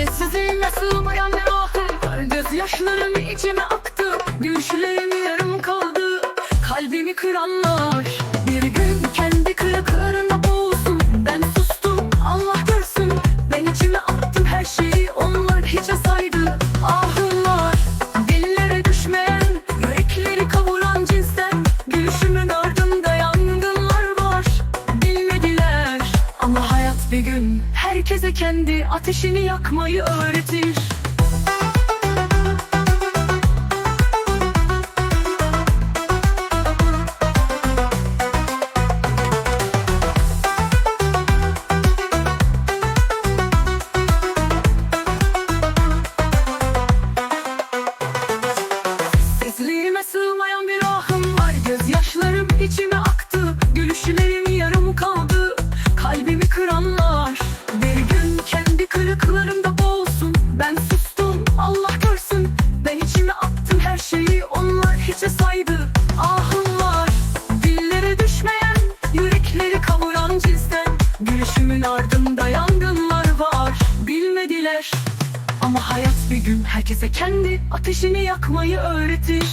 Sessizliğime sığmayan bir ahım Gözyaşlarım içime aktı. Gülüşlerim yarım kaldı. Kalbimi kıranlar. Bir gün kendi kırıklarına boğulsun Ben sustum Allah görsün. Ben içime attım her şeyi. Onlar hiçe saydı Ahımlar Dillere düşmeyen Yürekleri kavuran cinsten Gülüşümün ardında yangınlar var. Bilmediler ama hayat bir gün Herkese kendi ateşini yakmayı öğretir. Sığmayan bir ahım var. Gözyaşlarım içime Gülüşümün ardında yangınlar var. Bilmediler. Ama hayat bir gün herkese kendi ateşini yakmayı öğretir